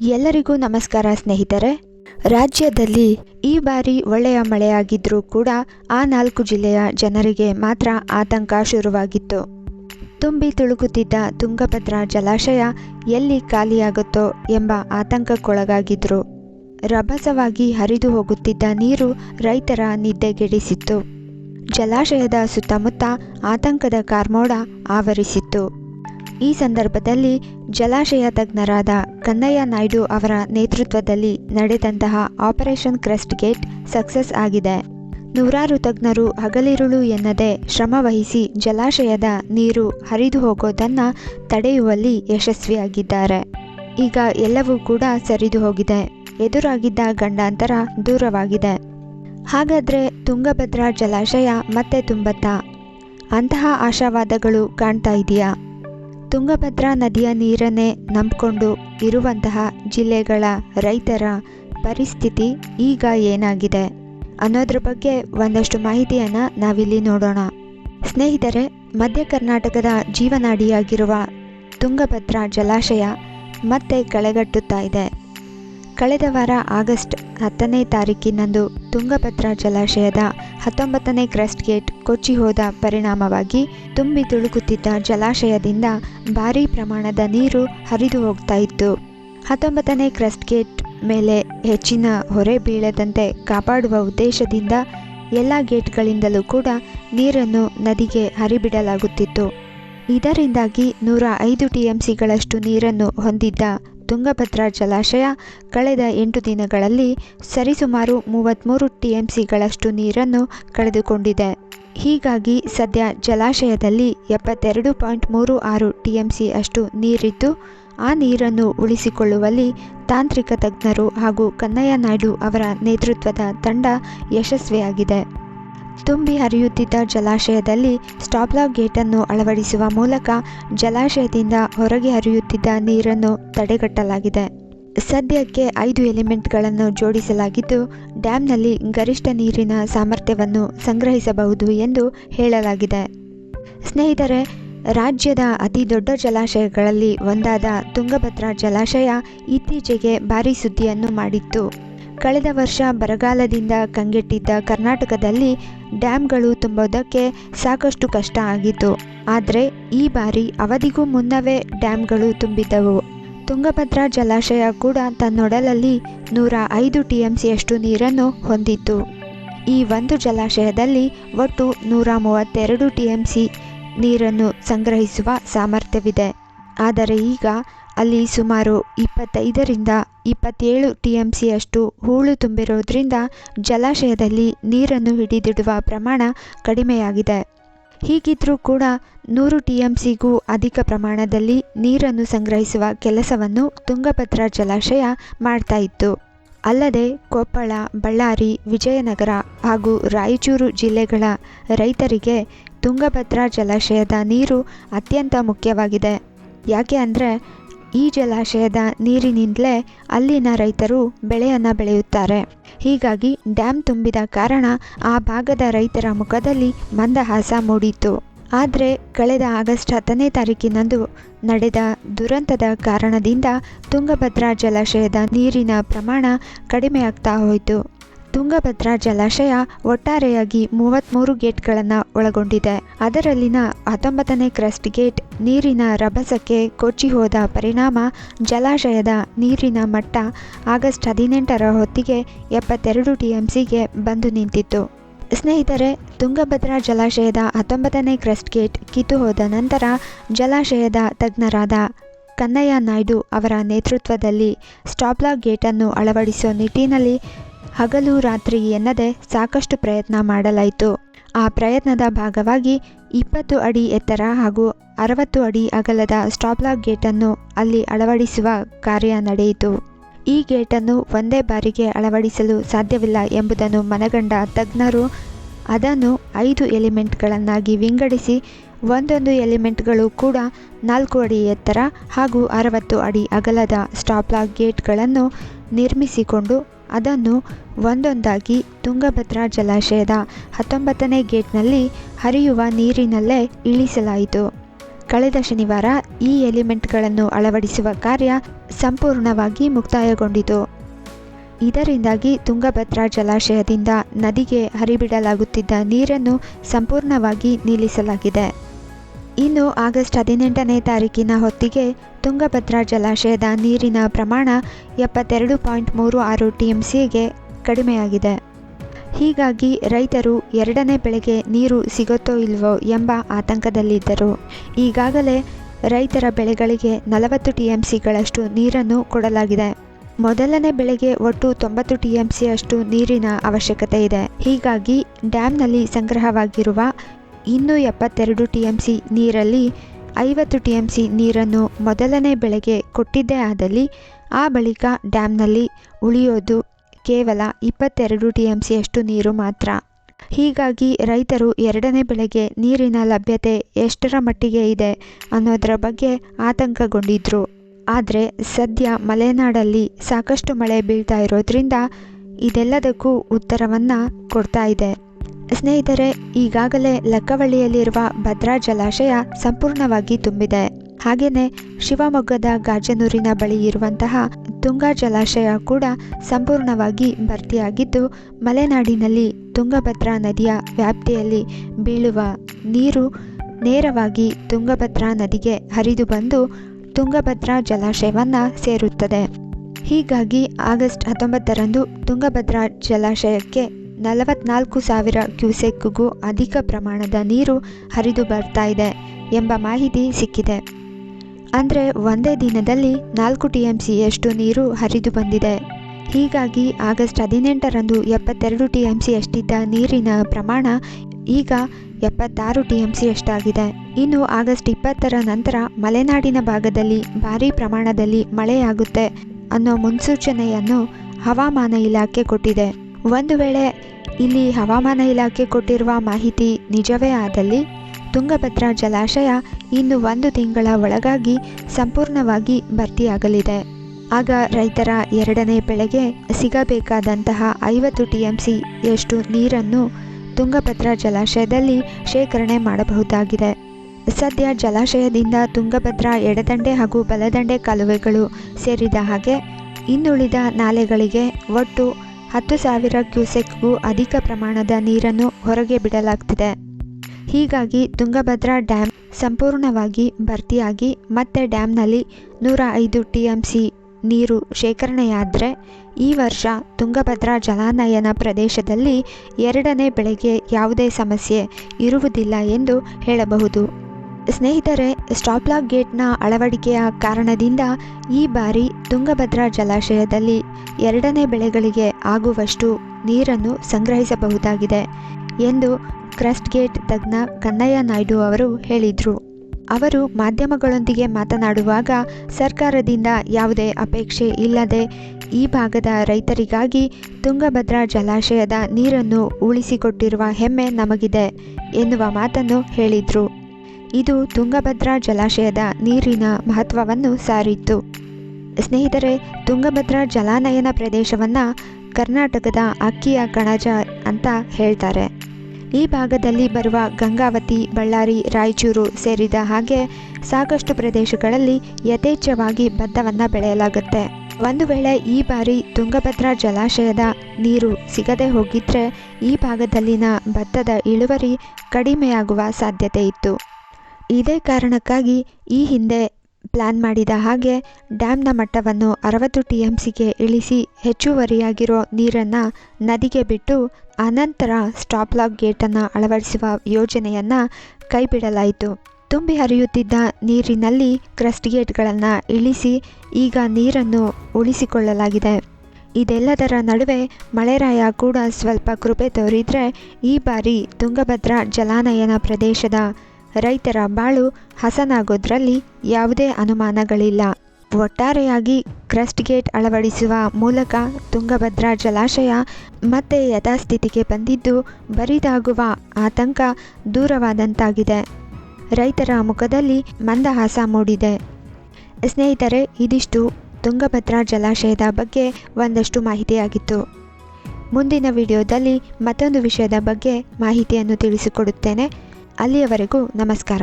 ಎಲ್ಲರಿಗೂ ನಮಸ್ಕಾರ ಸ್ನೇಹಿತರೆ. ರಾಜ್ಯದಲ್ಲಿ ಈ ಬಾರಿ ಒಳ್ಳೆಯ ಮಳೆಯಾಗಿದ್ರೂ ಕೂಡ ಆ ನಾಲ್ಕು ಜಿಲ್ಲೆಯ ಜನರಿಗೆ ಮಾತ್ರ ಆತಂಕ ಶುರುವಾಗಿತ್ತು. ತುಂಬಿ ತುಳುಕುತ್ತಿದ್ದ ತುಂಗಭದ್ರಾ ಜಲಾಶಯ ಎಲ್ಲಿ ಖಾಲಿಯಾಗುತ್ತೋ ಎಂಬ ಆತಂಕಕ್ಕೊಳಗಾಗಿದ್ರು. ರಭಸವಾಗಿ ಹರಿದು ಹೋಗುತ್ತಿದ್ದ ನೀರು ರೈತರ ನಿದ್ದೆಗೆಡಿಸಿತ್ತು. ಜಲಾಶಯದ ಸುತ್ತಮುತ್ತ ಆತಂಕದ ಕಾರ್ಮೋಡ ಆವರಿಸಿತ್ತು. ಈ ಸಂದರ್ಭದಲ್ಲಿ ಜಲಾಶಯ ತಜ್ಞರಾದ ಕನ್ನಯ್ಯ ನಾಯ್ಡು ಅವರ ನೇತೃತ್ವದಲ್ಲಿ ನಡೆದಂತಹ ಆಪರೇಷನ್ ಕ್ರೆಸ್ಟ್ ಗೇಟ್ ಸಕ್ಸಸ್ ಆಗಿದೆ. ನೂರಾರು ತಜ್ಞರು ಹಗಲಿರುಳು ಎನ್ನದೆ ಶ್ರಮವಹಿಸಿ ಜಲಾಶಯದ ನೀರು ಹರಿದು ಹೋಗೋದನ್ನು ತಡೆಯುವಲ್ಲಿ ಯಶಸ್ವಿಯಾಗಿದ್ದಾರೆ. ಈಗ ಎಲ್ಲವೂ ಕೂಡ ಸರಿದು ಹೋಗಿದೆ. ಎದುರಾಗಿದ್ದ ಗಂಡಾಂತರ ದೂರವಾಗಿದೆ. ಹಾಗಾದರೆ ತುಂಗಭದ್ರಾ ಜಲಾಶಯ ಮತ್ತೆ ತುಂಬತ್ತಾ? ಅಂತಹ ಆಶಾವಾದಗಳು ಕಾಣ್ತಾ ಇದೆಯಾ? ತುಂಗಭದ್ರಾ ನದಿಯ ನೀರನ್ನೇ ನಂಬಿಕೊಂಡು ಇರುವಂತಹ ಜಿಲ್ಲೆಗಳ ರೈತರ ಪರಿಸ್ಥಿತಿ ಈಗ ಏನಾಗಿದೆ ಅನ್ನೋದ್ರ ಬಗ್ಗೆ ಒಂದಷ್ಟು ಮಾಹಿತಿಯನ್ನು ನಾವಿಲ್ಲಿ ನೋಡೋಣ. ಸ್ನೇಹಿತರೆ, ಮಧ್ಯ ಕರ್ನಾಟಕದ ಜೀವನಾಡಿಯಾಗಿರುವ ತುಂಗಭದ್ರಾ ಜಲಾಶಯ ಮತ್ತೆ ಕಳೆಗಟ್ಟುತ್ತಾ ಇದೆ. ಕಳೆದ ವಾರ ಆಗಸ್ಟ್ ಹತ್ತನೇ ತಾರೀಕಿನಂದು ತುಂಗಭದ್ರಾ ಜಲಾಶಯದ ಹತ್ತೊಂಬತ್ತನೇ ಕ್ರೆಸ್ಟ್ ಗೇಟ್ ಕೊಚ್ಚಿ ಹೋದ ಪರಿಣಾಮವಾಗಿ ತುಂಬಿ ತುಳುಕುತ್ತಿದ್ದ ಜಲಾಶಯದಿಂದ ಭಾರೀ ಪ್ರಮಾಣದ ನೀರು ಹರಿದು ಹೋಗ್ತಾ ಇತ್ತು. ಹತ್ತೊಂಬತ್ತನೇ ಕ್ರೆಸ್ಟ್ ಗೇಟ್ ಮೇಲೆ ಹೆಚ್ಚಿನ ಹೊರೆ ಬೀಳದಂತೆ ಕಾಪಾಡುವ ಉದ್ದೇಶದಿಂದ ಎಲ್ಲ ಗೇಟ್ಗಳಿಂದಲೂ ಕೂಡ ನೀರನ್ನು ನದಿಗೆ ಹರಿಬಿಡಲಾಗುತ್ತಿತ್ತು. ಇದರಿಂದಾಗಿ ನೂರ ಐದು ಟಿಎಂಸಿಗಳಷ್ಟು ನೀರನ್ನು ಹೊಂದಿದ್ದ ತುಂಗಭದ್ರಾ ಜಲಾಶಯ ಕಳೆದ ಎಂಟು ದಿನಗಳಲ್ಲಿ ಸರಿಸುಮಾರು ಮೂವತ್ತ್ಮೂರು ಟಿಎಂಸಿಗಳಷ್ಟು ನೀರನ್ನು ಕಳೆದುಕೊಂಡಿದೆ. ಹೀಗಾಗಿ ಸದ್ಯ ಜಲಾಶಯದಲ್ಲಿ ಎಪ್ಪತ್ತೆರಡು ಪಾಯಿಂಟ್ ಮೂರು ಆರು ಟಿಎಂಸಿ ಅಷ್ಟು ನೀರಿದ್ದು, ಆ ನೀರನ್ನು ಉಳಿಸಿಕೊಳ್ಳುವಲ್ಲಿ ತಾಂತ್ರಿಕ ತಜ್ಞರು ಹಾಗೂ ಕನ್ನಯ್ಯ ನಾಯ್ಡು ಅವರ ನೇತೃತ್ವದ ತಂಡ ಯಶಸ್ವಿಯಾಗಿದೆ. ತುಂಬಿ ಹರಿಯುತ್ತಿದ್ದ ಜಲಾಶಯದಲ್ಲಿ ಸ್ಟಾಪ್ಲಾಕ್ ಗೇಟನ್ನು ಅಳವಡಿಸುವ ಮೂಲಕ ಜಲಾಶಯದಿಂದ ಹೊರಗೆ ಹರಿಯುತ್ತಿದ್ದ ನೀರನ್ನು ತಡೆಗಟ್ಟಲಾಗಿದೆ. ಸದ್ಯಕ್ಕೆ ಐದು ಎಲಿಮೆಂಟ್ಗಳನ್ನು ಜೋಡಿಸಲಾಗಿದ್ದು ಡ್ಯಾಂನಲ್ಲಿ ಗರಿಷ್ಠ ನೀರಿನ ಸಾಮರ್ಥ್ಯವನ್ನು ಸಂಗ್ರಹಿಸಬಹುದು ಎಂದು ಹೇಳಲಾಗಿದೆ. ಸ್ನೇಹಿತರೆ, ರಾಜ್ಯದ ಅತಿ ದೊಡ್ಡ ಜಲಾಶಯಗಳಲ್ಲಿ ಒಂದಾದ ತುಂಗಭದ್ರಾ ಜಲಾಶಯ ಇತ್ತೀಚೆಗೆ ಭಾರೀ ಸುದ್ದಿಯನ್ನು ಮಾಡಿತ್ತು. ಕಳೆದ ವರ್ಷ ಬರಗಾಲದಿಂದ ಕಂಗೆಟ್ಟಿದ್ದ ಕರ್ನಾಟಕದಲ್ಲಿ ಡ್ಯಾಮ್ಗಳು ತುಂಬೋದಕ್ಕೆ ಸಾಕಷ್ಟು ಕಷ್ಟ ಆಗಿತ್ತು. ಆದರೆ ಈ ಬಾರಿ ಅವಧಿಗೂ ಮುನ್ನವೇ ಡ್ಯಾಮ್ಗಳು ತುಂಬಿದ್ದವು. ತುಂಗಭದ್ರಾ ಜಲಾಶಯ ಕೂಡ ತನ್ನೊಡಲಲ್ಲಿ ನೂರ ಐದು ಟಿ ಎಂ ಸಿಯಷ್ಟು ನೀರನ್ನು ಹೊಂದಿತ್ತು. ಈ ಒಂದು ಜಲಾಶಯದಲ್ಲಿ ಒಟ್ಟು ನೂರ ಮೂವತ್ತೆರಡು ಟಿ ಎಂ ಸಿ ನೀರನ್ನು ಸಂಗ್ರಹಿಸುವ ಸಾಮರ್ಥ್ಯವಿದೆ. ಆದರೆ ಈಗ ಅಲ್ಲಿ ಸುಮಾರು ಇಪ್ಪತ್ತೈದರಿಂದ ಇಪ್ಪತ್ತೇಳು ಟಿ ಎಂ ಸಿಯಷ್ಟು ಹೂಳು ತುಂಬಿರೋದ್ರಿಂದ ಜಲಾಶಯದಲ್ಲಿ ನೀರನ್ನು ಹಿಡಿದಿಡುವ ಪ್ರಮಾಣ ಕಡಿಮೆಯಾಗಿದೆ. ಹೀಗಿದ್ರೂ ಕೂಡ ನೂರು ಟಿ ಎಂ ಸಿಗೂ ಅಧಿಕ ಪ್ರಮಾಣದಲ್ಲಿ ನೀರನ್ನು ಸಂಗ್ರಹಿಸುವ ಕೆಲಸವನ್ನು ತುಂಗಭದ್ರಾ ಜಲಾಶಯ ಮಾಡ್ತಾ ಇತ್ತು. ಅಲ್ಲದೆ ಕೊಪ್ಪಳ, ಬಳ್ಳಾರಿ, ವಿಜಯನಗರ ಹಾಗೂ ರಾಯಚೂರು ಜಿಲ್ಲೆಗಳ ರೈತರಿಗೆ ತುಂಗಭದ್ರಾ ಜಲಾಶಯದ ನೀರು ಅತ್ಯಂತ ಮುಖ್ಯವಾಗಿದೆ. ಯಾಕೆ ಅಂದರೆ ಈ ಜಲಾಶಯದ ನೀರಿನಿಂದಲೇ ಅಲ್ಲಿನ ರೈತರು ಬೆಳೆಯನ್ನು ಬೆಳೆಯುತ್ತಾರೆ. ಹೀಗಾಗಿ ಡ್ಯಾಮ್ ತುಂಬಿದ ಕಾರಣ ಆ ಭಾಗದ ರೈತರ ಮುಖದಲ್ಲಿ ಮಂದಹಾಸ ಮೂಡಿತ್ತು ಆದರೆ ಕಳೆದ ಆಗಸ್ಟ್ ಹತ್ತನೇ ತಾರೀಕಿನಂದು ನಡೆದ ದುರಂತದ ಕಾರಣದಿಂದ ತುಂಗಭದ್ರಾ ಜಲಾಶಯದ ನೀರಿನ ಪ್ರಮಾಣ ಕಡಿಮೆಯಾಗ್ತಾ ಹೋಯಿತು. ತುಂಗಭದ್ರಾ ಜಲಾಶಯ ಒಟ್ಟಾರೆಯಾಗಿ ಮೂವತ್ತ್ಮೂರು ಗೇಟ್ಗಳನ್ನು ಒಳಗೊಂಡಿದೆ. ಅದರಲ್ಲಿನ ಹತ್ತೊಂಬತ್ತನೇ ಕ್ರಸ್ಟ್ ಗೇಟ್ ನೀರಿನ ರಭಸಕ್ಕೆ ಕೊಚ್ಚಿ ಹೋದ ಪರಿಣಾಮ ಜಲಾಶಯದ ನೀರಿನ ಮಟ್ಟ ಆಗಸ್ಟ್ ಹದಿನೆಂಟರ ಹೊತ್ತಿಗೆ ಎಪ್ಪತ್ತೆರಡು ಟಿಎಂಸಿಗೆ ಬಂದು ನಿಂತಿತ್ತು. ಸ್ನೇಹಿತರೆ, ತುಂಗಭದ್ರಾ ಜಲಾಶಯದ ಹತ್ತೊಂಬತ್ತನೇ ಕ್ರಸ್ಟ್ ಗೇಟ್ ಕಿತ್ತು ಹೋದ ನಂತರ ಜಲಾಶಯದ ತಜ್ಞರಾದ ಕನ್ನಯ್ಯ ನಾಯ್ಡು ಅವರ ನೇತೃತ್ವದಲ್ಲಿ ಸ್ಟಾಪ್ಲಾಕ್ ಗೇಟನ್ನು ಅಳವಡಿಸುವ ನಿಟ್ಟಿನಲ್ಲಿ ಹಗಲು ರಾತ್ರಿ ಎನ್ನದೆ ಸಾಕಷ್ಟು ಪ್ರಯತ್ನ ಮಾಡಲಾಯಿತು. ಆ ಪ್ರಯತ್ನದ ಭಾಗವಾಗಿ ಇಪ್ಪತ್ತು ಅಡಿ ಎತ್ತರ ಹಾಗೂ ಅರವತ್ತು ಅಡಿ ಅಗಲದ ಸ್ಟಾಪ್ಲಾಕ್ ಗೇಟನ್ನು ಅಲ್ಲಿ ಅಳವಡಿಸುವ ಕಾರ್ಯ ನಡೆಯಿತು. ಈ ಗೇಟನ್ನು ಒಂದೇ ಬಾರಿಗೆ ಅಳವಡಿಸಲು ಸಾಧ್ಯವಿಲ್ಲ ಎಂಬುದನ್ನು ಮನಗಂಡ ತಜ್ಞರು ಅದನ್ನು ಐದು ಎಲಿಮೆಂಟ್ಗಳನ್ನಾಗಿ ವಿಂಗಡಿಸಿ, ಒಂದೊಂದು ಎಲಿಮೆಂಟ್ಗಳು ಕೂಡ ನಾಲ್ಕು ಅಡಿ ಎತ್ತರ ಹಾಗೂ ಅರವತ್ತು ಅಡಿ ಅಗಲದ ಸ್ಟಾಪ್ಲಾಕ್ ಗೇಟ್ಗಳನ್ನು ನಿರ್ಮಿಸಿಕೊಂಡು ಅದನ್ನು ಒಂದೊಂದಾಗಿ ತುಂಗಭದ್ರಾ ಜಲಾಶಯದ ಹತ್ತೊಂಬತ್ತನೇ ಗೇಟ್ನಲ್ಲಿ ಹರಿಯುವ ನೀರಿನಲ್ಲೇ ಇಳಿಸಲಾಯಿತು. ಕಳೆದ ಶನಿವಾರ ಈ ಎಲಿಮೆಂಟ್ಗಳನ್ನು ಅಳವಡಿಸುವ ಕಾರ್ಯ ಸಂಪೂರ್ಣವಾಗಿ ಮುಕ್ತಾಯಗೊಂಡಿತು. ಇದರಿಂದಾಗಿ ತುಂಗಭದ್ರಾ ಜಲಾಶಯದಿಂದ ನದಿಗೆ ಹರಿಬಿಡಲಾಗುತ್ತಿದ್ದ ನೀರನ್ನು ಸಂಪೂರ್ಣವಾಗಿ ನಿಲ್ಲಿಸಲಾಗಿದೆ. ಇನ್ನು ಆಗಸ್ಟ್ ಹದಿನೆಂಟನೇ ತಾರೀಕಿನ ಹೊತ್ತಿಗೆ ತುಂಗಭದ್ರಾ ಜಲಾಶಯದ ನೀರಿನ ಪ್ರಮಾಣ ಎಪ್ಪತ್ತೆರಡು ಪಾಯಿಂಟ್ ಮೂರು ಆರು ಟಿ ಎಂ ಸಿಗೆ ಕಡಿಮೆಯಾಗಿದೆ. ಹೀಗಾಗಿ ರೈತರು ಎರಡನೇ ಬೆಳೆಗೆ ನೀರು ಸಿಗುತ್ತೋ ಇಲ್ವೋ ಎಂಬ ಆತಂಕದಲ್ಲಿದ್ದರು. ಈಗಾಗಲೇ ರೈತರ ಬೆಳೆಗಳಿಗೆ ನಲವತ್ತು ಟಿ ಎಂ ಸಿಗಳಷ್ಟು ನೀರನ್ನು ಕೊಡಲಾಗಿದೆ. ಮೊದಲನೇ ಬೆಳೆಗೆ ಒಟ್ಟು ತೊಂಬತ್ತು ಟಿ ಎಂ ನೀರಿನ ಅವಶ್ಯಕತೆ ಇದೆ. ಹೀಗಾಗಿ ಡ್ಯಾಂನಲ್ಲಿ ಸಂಗ್ರಹವಾಗಿರುವ ಇನ್ನೂ ಎಪ್ಪತ್ತೆರಡು ಟಿ ಎಂ ಸಿ ನೀರಲ್ಲಿ ಐವತ್ತು ಟಿ ಎಂ ಸಿ ನೀರನ್ನು ಮೊದಲನೇ ಬೆಳೆಗೆ ಕೊಟ್ಟಿದ್ದೇ ಆದಲ್ಲಿ ಆ ಬಳಿಕ ಡ್ಯಾಮ್ನಲ್ಲಿ ಉಳಿಯೋದು ಕೇವಲ ಇಪ್ಪತ್ತೆರಡು ಟಿ ಎಂ ಸಿಯಷ್ಟು ನೀರು ಮಾತ್ರ. ಹೀಗಾಗಿ ರೈತರು ಎರಡನೇ ಬೆಳೆಗೆ ನೀರಿನ ಲಭ್ಯತೆ ಎಷ್ಟರ ಮಟ್ಟಿಗೆ ಇದೆ ಅನ್ನೋದರ ಬಗ್ಗೆ ಆತಂಕಗೊಂಡಿದ್ರು. ಆದರೆ ಸದ್ಯ ಮಲೆನಾಡಲ್ಲಿ ಸಾಕಷ್ಟು ಮಳೆ ಬೀಳ್ತಾ ಇರೋದ್ರಿಂದ ಇದೆಲ್ಲದಕ್ಕೂ ಉತ್ತರವನ್ನು ಕೊಡ್ತಾ ಇದೆ. ಸ್ನೇಹಿತರೆ, ಈಗಾಗಲೇ ಲಕ್ಕವಳ್ಳಿಯಲ್ಲಿರುವ ಭದ್ರಾ ಜಲಾಶಯ ಸಂಪೂರ್ಣವಾಗಿ ತುಂಬಿದೆ. ಹಾಗೆಯೇ ಶಿವಮೊಗ್ಗದ ಗಾಜನೂರಿನ ಬಳಿ ಇರುವಂತಹ ತುಂಗಾ ಜಲಾಶಯ ಕೂಡ ಸಂಪೂರ್ಣವಾಗಿ ಭರ್ತಿಯಾಗಿದ್ದು, ಮಲೆನಾಡಿನಲ್ಲಿ ತುಂಗಭದ್ರಾ ನದಿಯ ವ್ಯಾಪ್ತಿಯಲ್ಲಿ ಬೀಳುವ ನೀರು ನೇರವಾಗಿ ತುಂಗಭದ್ರಾ ನದಿಗೆ ಹರಿದು ಬಂದು ತುಂಗಭದ್ರಾ ಜಲಾಶಯವನ್ನು ಸೇರುತ್ತದೆ. ಹೀಗಾಗಿ ಆಗಸ್ಟ್ ಹತ್ತೊಂಬತ್ತರಂದು ತುಂಗಭದ್ರಾ ಜಲಾಶಯಕ್ಕೆ ನಲವತ್ನಾಲ್ಕು ಸಾವಿರ ಕ್ಯೂಸೆಕ್ಗೂ ಅಧಿಕ ಪ್ರಮಾಣದ ನೀರು ಹರಿದು ಬರ್ತಾ ಇದೆ ಎಂಬ ಮಾಹಿತಿ ಸಿಕ್ಕಿದೆ. ಅಂದರೆ ಒಂದೇ ದಿನದಲ್ಲಿ ನಾಲ್ಕು ಟಿ ಎಂ ಸಿಯಷ್ಟು ನೀರು ಹರಿದು ಬಂದಿದೆ. ಹೀಗಾಗಿ ಆಗಸ್ಟ್ ಹದಿನೆಂಟರಂದು ಎಪ್ಪತ್ತೆರಡು ಟಿ ಎಂ ಸಿಯಷ್ಟಿದ್ದ ನೀರಿನ ಪ್ರಮಾಣ ಈಗ ಎಪ್ಪತ್ತಾರು ಟಿ ಎಂ ಸಿಯಷ್ಟಾಗಿದೆ. ಇನ್ನು ಆಗಸ್ಟ್ ಇಪ್ಪತ್ತರ ನಂತರ ಮಲೆನಾಡಿನ ಭಾಗದಲ್ಲಿ ಭಾರೀ ಪ್ರಮಾಣದಲ್ಲಿ ಮಳೆಯಾಗುತ್ತೆ ಅನ್ನೋ ಮುನ್ಸೂಚನೆಯನ್ನು ಹವಾಮಾನ ಇಲಾಖೆ ಕೊಟ್ಟಿದೆ. ಒಂದು ವೇಳೆ ಇಲ್ಲಿ ಹವಾಮಾನ ಇಲಾಖೆ ಕೊಟ್ಟಿರುವ ಮಾಹಿತಿ ನಿಜವೇ ಆದಲ್ಲಿ ತುಂಗಭದ್ರಾ ಜಲಾಶಯ ಇನ್ನು ಒಂದು ತಿಂಗಳ ಒಳಗಾಗಿ ಸಂಪೂರ್ಣವಾಗಿ ಭರ್ತಿಯಾಗಲಿದೆ. ಆಗ ರೈತರ ಎರಡನೇ ಬೆಳೆಗೆ ಸಿಗಬೇಕಾದಂತಹ ಐವತ್ತು ಟಿ ಎಂ ಸಿಯಷ್ಟು ನೀರನ್ನು ತುಂಗಭದ್ರಾ ಜಲಾಶಯದಲ್ಲಿ ಶೇಖರಣೆ ಮಾಡಬಹುದಾಗಿದೆ. ಸದ್ಯ ಜಲಾಶಯದಿಂದ ತುಂಗಭದ್ರಾ ಎಡದಂಡೆ ಹಾಗೂ ಬಲದಂಡೆ ಕಾಲುವೆಗಳು ಸೇರಿದ ಹಾಗೆ ಇನ್ನುಳಿದ ನಾಲೆಗಳಿಗೆ ಒಟ್ಟು ಹತ್ತು ಸಾವಿರ ಕ್ಯೂಸೆಕ್ಗೂ ಅಧಿಕ ಪ್ರಮಾಣದ ನೀರನ್ನು ಹೊರಗೆ ಬಿಡಲಾಗ್ತಿದೆ. ಹೀಗಾಗಿ ತುಂಗಭದ್ರಾ ಡ್ಯಾಮ್ ಸಂಪೂರ್ಣವಾಗಿ ಭರ್ತಿಯಾಗಿ ಮತ್ತೆ ಡ್ಯಾಮ್ನಲ್ಲಿ ನೂರ ಐದು ಟಿ ಎಂ ಸಿ ನೀರು ಶೇಖರಣೆಯಾದರೆ ಈ ವರ್ಷ ತುಂಗಭದ್ರಾ ಜಲಾನಯನ ಪ್ರದೇಶದಲ್ಲಿ ಎರಡನೇ ಬೆಳೆಗೆ ಯಾವುದೇ ಸಮಸ್ಯೆ ಇರುವುದಿಲ್ಲ ಎಂದು ಹೇಳಬಹುದು. ಸ್ನೇಹಿತರೆ ಸ್ಟಾಪ್ಲಾಕ್ ಗೇಟ್ನ ಅಳವಡಿಕೆಯ ಕಾರಣದಿಂದ ಈ ಬಾರಿ ತುಂಗಭದ್ರಾ ಜಲಾಶಯದಲ್ಲಿ ಎರಡನೇ ಬೆಳೆಗಳಿಗೆ ಆಗುವಷ್ಟು ನೀರನ್ನು ಸಂಗ್ರಹಿಸಬಹುದಾಗಿದೆ ಎಂದು ಕ್ರಸ್ಟ್ ಗೇಟ್ ತಜ್ಞ ಕನ್ನಯ್ಯ ನಾಯ್ಡು ಅವರು ಹೇಳಿದರು. ಅವರು ಮಾಧ್ಯಮಗಳೊಂದಿಗೆ ಮಾತನಾಡುವಾಗ, ಸರ್ಕಾರದಿಂದ ಯಾವುದೇ ಅಪೇಕ್ಷೆ ಇಲ್ಲದೆ ಈ ಭಾಗದ ರೈತರಿಗಾಗಿ ತುಂಗಭದ್ರಾ ಜಲಾಶಯದ ನೀರನ್ನು ಉಳಿಸಿಕೊಟ್ಟಿರುವ ಹೆಮ್ಮೆ ನಮಗಿದೆ ಎನ್ನುವ ಮಾತನ್ನು ಹೇಳಿದರು. ಇದು ತುಂಗಭದ್ರಾ ಜಲಾಶಯದ ನೀರಿನ ಮಹತ್ವವನ್ನು ಸಾರಿತ್ತು. ಸ್ನೇಹಿತರೆ, ತುಂಗಭದ್ರಾ ಜಲಾನಯನ ಪ್ರದೇಶವನ್ನು ಕರ್ನಾಟಕದ ಅಕ್ಕಿಯ ಕಣಜ ಅಂತ ಹೇಳ್ತಾರೆ. ಈ ಭಾಗದಲ್ಲಿ ಬರುವ ಗಂಗಾವತಿ, ಬಳ್ಳಾರಿ, ರಾಯಚೂರು ಸೇರಿದ ಹಾಗೆ ಸಾಕಷ್ಟು ಪ್ರದೇಶಗಳಲ್ಲಿ ಯಥೇಚ್ಛವಾಗಿ ಭತ್ತವನ್ನು ಬೆಳೆಯಲಾಗುತ್ತೆ. ಒಂದು ವೇಳೆ ಈ ಬಾರಿ ತುಂಗಭದ್ರಾ ಜಲಾಶಯದ ನೀರು ಸಿಗದೆ ಹೋಗಿದ್ರೆ ಈ ಭಾಗದಲ್ಲಿನ ಭತ್ತದ ಇಳುವರಿ ಕಡಿಮೆಯಾಗುವ ಸಾಧ್ಯತೆ ಇತ್ತು. ಇದೇ ಕಾರಣಕ್ಕಾಗಿ ಈ ಹಿಂದೆ ಪ್ಲ್ಯಾನ್ ಮಾಡಿದ ಹಾಗೆ ಡ್ಯಾಮ್ನ ಮಟ್ಟವನ್ನು ಅರವತ್ತು ಟಿ ಎಂ ಸಿಗೆ ಇಳಿಸಿ ಹೆಚ್ಚುವರಿಯಾಗಿರೋ ನೀರನ್ನು ನದಿಗೆ ಬಿಟ್ಟು ಅನಂತರ ಸ್ಟಾಪ್ ಸ್ಟಾಪ್ಲಾಕ್ ಗೇಟನ್ನು ಅಳವಡಿಸುವ ಯೋಜನೆಯನ್ನು ಕೈಬಿಡಲಾಯಿತು. ತುಂಬಿ ಹರಿಯುತ್ತಿದ್ದ ನೀರಿನಲ್ಲಿ ಕ್ರಸ್ಟ್ ಗೇಟ್ಗಳನ್ನು ಇಳಿಸಿ ಈಗ ನೀರನ್ನು ಉಳಿಸಿಕೊಳ್ಳಲಾಗಿದೆ. ಇದೆಲ್ಲದರ ನಡುವೆ ಮಳೆರಾಯ ಕೂಡ ಸ್ವಲ್ಪ ಕೃಪೆ ತೋರಿದರೆ ಈ ಬಾರಿ ತುಂಗಭದ್ರಾ ಜಲಾನಯನ ಪ್ರದೇಶದ ರೈತರ ಬಾಳು ಹಸನಾಗೋದ್ರಲ್ಲಿ ಯಾವುದೇ ಅನುಮಾನಗಳಿಲ್ಲ. ಒಟ್ಟಾರೆಯಾಗಿ ಕ್ರಸ್ಟ್ ಗೇಟ್ ಅಳವಡಿಸುವ ಮೂಲಕ ತುಂಗಭದ್ರಾ ಜಲಾಶಯ ಮತ್ತೆ ಯಥಾಸ್ಥಿತಿಗೆ ಬಂದಿದ್ದು ಬರಿದಾಗುವ ಆತಂಕ ದೂರವಾದಂತಾಗಿದೆ. ರೈತರ ಮುಖದಲ್ಲಿ ಮಂದಹಾಸ ಮೂಡಿದೆ. ಸ್ನೇಹಿತರೆ, ಇದಿಷ್ಟು ತುಂಗಭದ್ರಾ ಜಲಾಶಯದ ಬಗ್ಗೆ ಒಂದಷ್ಟು ಮಾಹಿತಿಯಾಗಿತ್ತು. ಮುಂದಿನ ವಿಡಿಯೋದಲ್ಲಿ ಮತ್ತೊಂದು ವಿಷಯದ ಬಗ್ಗೆ ಮಾಹಿತಿಯನ್ನು ತಿಳಿಸಿಕೊಡುತ್ತೇನೆ. ಅಲ್ಲಿಯವರೆಗೂ ನಮಸ್ಕಾರ.